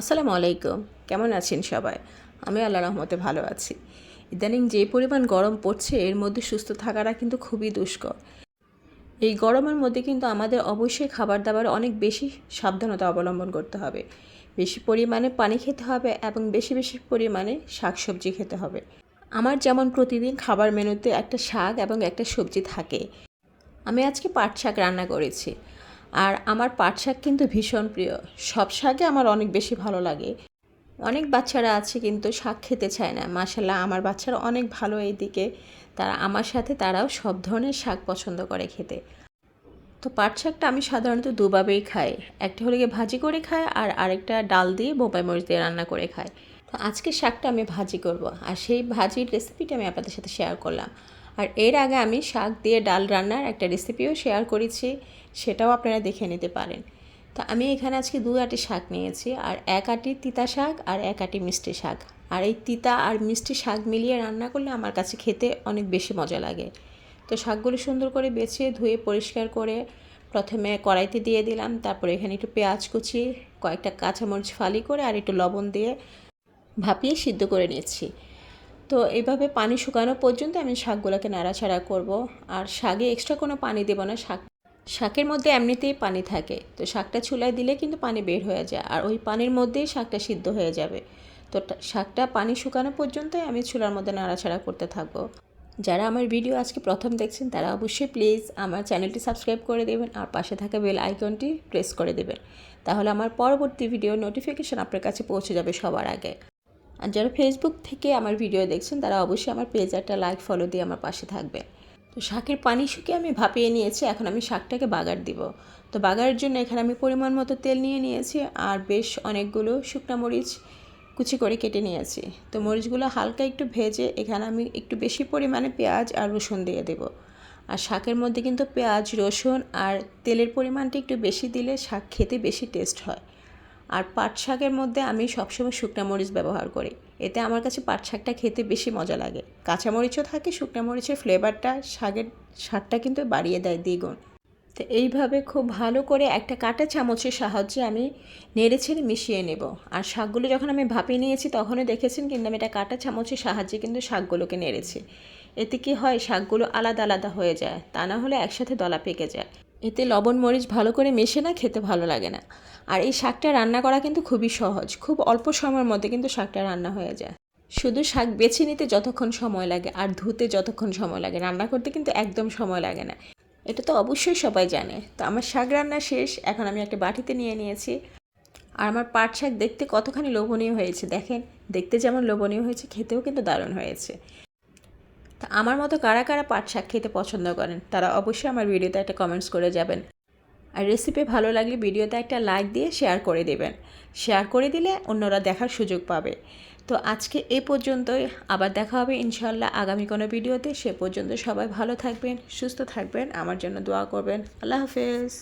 আসসালামু আলাইকুম। কেমন আছেন সবাই? আমি আল্লাহ রহমতে ভালো আছি। ইদানিং যে পরিমাণ গরম পড়ছে, এর মধ্যে সুস্থ থাকাটা কিন্তু খুবই দুষ্কর। এই গরমের মধ্যে কিন্তু আমাদের অবশ্যই খাবার দাবার অনেক বেশি সাবধানতা অবলম্বন করতে হবে। বেশি পরিমাণে পানি খেতে হবে এবং বেশি বেশি পরিমাণে শাকসবজি খেতে হবে। আমার যেমন প্রতিদিন খাবার মেনুতে একটা শাক এবং একটা সবজি থাকে। আমি আজকে পাট শাক রান্না করেছি। আর আমার পাট শাক কিন্তু ভীষণ প্রিয়। সব শাকে আমার অনেক বেশি ভালো লাগে। অনেক বাচ্চারা আছে কিন্তু শাক খেতে চায় না। মাসাল্লাহ আমার বাচ্চারা অনেক ভালো এই দিকে। তারা আমার সাথে তারাও সব ধরনের শাক পছন্দ করে খেতে। তো পাট শাকটা আমি সাধারণত দুভাবেই খাই। একটা হলে গিয়ে ভাজি করে খাই আর আরেকটা ডাল দিয়ে বোম্বাই মরিচ দিয়ে রান্না করে খাই। তো আজকে শাকটা আমি ভাজি করব। আর সেই ভাজির রেসিপিটা আমি আপনাদের সাথে শেয়ার করলাম। আর এর আগে আমি শাক দিয়ে ডাল রান্নার একটা রেসিপিও শেয়ার করেছি, সেটাও আপনারা দেখে নিতে পারেন। তো আমি এখানে আজকে দু আটি শাক নিয়েছি, আর এক আটি তিতা শাক আর এক আটি মিষ্টি শাক। আর এই তিতা আর মিষ্টি শাক মিলিয়ে রান্না করলে আমার কাছে খেতে অনেক বেশি মজা লাগে। তো শাকগুলো সুন্দর করে বেছে, ধুয়ে, পরিষ্কার করে প্রথমে কড়াইতে দিয়ে দিলাম, তারপরে এখানে একটু পেঁয়াজ কুচি, কয়েকটা কাঁচামরিচ ফালি করে আর একটু লবণ দিয়ে ভাপিয়ে সিদ্ধ করে নিচ্ছি তো এইভাবে পানি শুকানো পর্যন্ত আমি শাকগুলোকে নাড়াচাড়া করব। আর শাকে এক্সট্রা কোনো পানি দেবো না, শাক শাকের মধ্যে এমনিতেই পানি থাকে। তো শাকটা চুলায় দিলে কিন্তু পানি বের হয়ে যায়। আর ওই পানির মধ্যেই শাকটা সিদ্ধ হয়ে যাবে। তো শাকটা পানি শুকানো পর্যন্তই আমি চুলার মধ্যে নাড়াচাড়া করতে থাকব। যারা আমার ভিডিও আজকে প্রথম দেখছেন, তারা অবশ্যই প্লিজ আমার চ্যানেলটি সাবস্ক্রাইব করে দেবেন আর পাশে থাকা বেল আইকনটি প্রেস করে দেবেন। তাহলে আমার পরবর্তী ভিডিও নোটিফিকেশান আপনার কাছে পৌঁছে যাবে সবার আগে। আর যারা ফেসবুক থেকে আমার ভিডিও দেখছেন, তারা অবশ্যই আমার পেজ একটা লাইক ফলো দিয়ে আমার পাশে থাকবে। তো শাকের পানি শুকিয়ে আমি ভাপিয়ে নিয়েছি, এখন আমি শাকটাকে বাগার দিব। তো বাগারের জন্য এখানে আমি পরিমাণ মতো তেল নিয়ে নিয়েছি, আর বেশ অনেকগুলো শুকনো মরিচ কুচি করে কেটে নিয়েছি। তো মরিচগুলো হালকা একটু ভেজে এখানে আমি একটু বেশি পরিমাণে পেঁয়াজ আর রসুন দিয়ে দেব। আর শাকের মধ্যে কিন্তু পেঁয়াজ, রসুন আর তেলের পরিমাণটা একটু বেশি দিলে শাক খেতে বেশি টেস্ট হয়। আর পাট শাকের মধ্যে আমি সবসময় শুকনো মরিচ ব্যবহার করি। এতে আমার কাছে পাট শাকটা খেতে বেশি মজা লাগে। কাঁচা মরিচও থাকে, শুকনো মরিচের ফ্লেভারটা শাকের স্বাদটা কিন্তু বাড়িয়ে দেয় দ্বিগুণ। তো এইভাবে খুব ভালো করে একটা কাঁটা চামচের সাহায্যে আমি নেড়ে ছেড়ে মিশিয়ে নেব। আর শাকগুলো যখন আমি ভাপিয়ে নিয়েছি তখনও দেখেছেন কিন্তু আমি এটা কাঁটা চামচের সাহায্যে কিন্তু শাকগুলোকে নেড়েছি। এতে কি হয়? শাকগুলো আলাদা আলাদা হয়ে যায়। তা না হলে একসাথে দলা পেকে যায়। এতে লবণ, মরিচ ভালো করে মেশে না খেতে ভালো লাগে না। আর এই শাকটা রান্না করা কিন্তু খুবই সহজ। খুব অল্প সময়ের মধ্যে কিন্তু শাকটা রান্না হয়ে যায়। শুধু শাক বেছে নিতে যতক্ষণ সময় লাগে আর ধুতে যতক্ষণ সময় লাগে, রান্না করতে কিন্তু একদম সময় লাগে না। এটা তো অবশ্যই সবাই জানে। তো আমার শাক রান্না শেষ, এখন আমি একটা বাটিতে নিয়ে নিয়েছি। আর আমার পাট শাক দেখতে কতখানি লোভনীয় হয়েছে দেখেন। দেখতে যেমন লোভনীয় হয়েছে, খেতেও কিন্তু দারুণ হয়েছে। তা আমার মতো কারা কারা পাট শাক খেতে পছন্দ করেন, তারা অবশ্যই আমার ভিডিওতে একটা কমেন্টস করে যাবেন। আর রেসিপি ভালো লাগলে ভিডিওতে একটা লাইক দিয়ে শেয়ার করে দেবেন। শেয়ার করে দিলে অন্যরা দেখার সুযোগ পাবে। তো আজকে এ পর্যন্তই, আবার দেখা হবে ইনশাল্লাহ আগামী কোনো ভিডিওতে। সে পর্যন্ত সবাই ভালো থাকবেন, সুস্থ থাকবেন, আমার জন্য দোয়া করবেন। আল্লাহ হাফেজ।